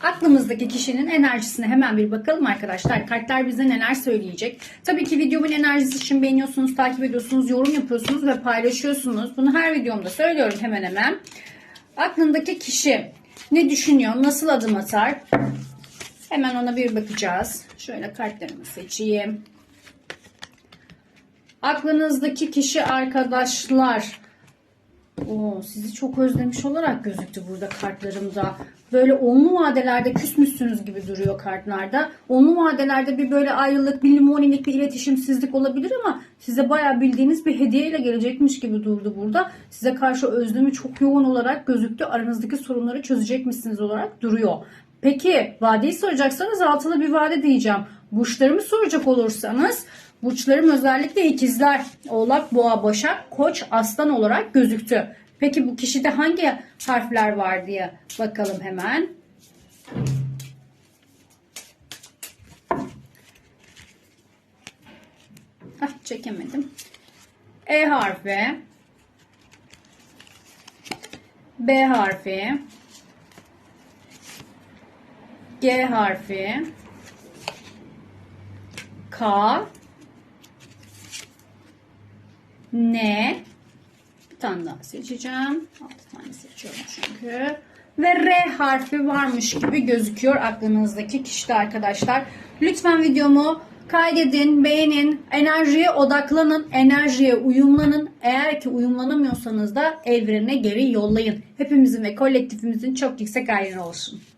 Aklımızdaki kişinin enerjisine hemen bir bakalım arkadaşlar. Kartlar bize neler söyleyecek? Tabii ki videomun enerjisi için beğeniyorsunuz, takip ediyorsunuz, yorum yapıyorsunuz ve paylaşıyorsunuz. Bunu her videomda söylüyorum hemen hemen. Aklındaki kişi ne düşünüyor, nasıl adım atar? Hemen ona bir bakacağız. Şöyle kartlarımı seçeyim. Aklınızdaki kişi arkadaşlar. Oo, sizi çok özlemiş olarak gözüktü burada kartlarımda. Böyle onlu vadelerde küsmüşsünüz gibi duruyor kartlarda. Onlu vadelerde bir böyle ayrılık, bir limonilik, bir iletişimsizlik olabilir ama size bayağı bildiğiniz bir hediyeyle gelecekmiş gibi durdu burada. Size karşı özlemi çok yoğun olarak gözüktü. Aranızdaki sorunları çözecekmişsiniz olarak duruyor. Peki vadeyi soracaksanız altılı bir vade diyeceğim. Burçlarımı soracak olursanız burçlarım özellikle ikizler, oğlak, boğa, başak, koç, aslan olarak gözüktü. Peki bu kişide hangi harfler var diye bakalım hemen. Ah çekemedim. E harfi. B harfi. G harfi. K. N. Bir tane daha seçeceğim. 6 tane seçiyorum çünkü. Ve R harfi varmış gibi gözüküyor aklınızdaki kişide arkadaşlar. Lütfen videomu kaydedin, beğenin, enerjiye odaklanın, enerjiye uyumlanın. Eğer ki uyumlanamıyorsanız da evrene geri yollayın. Hepimizin ve kolektifimizin çok yüksek ayrı olsun.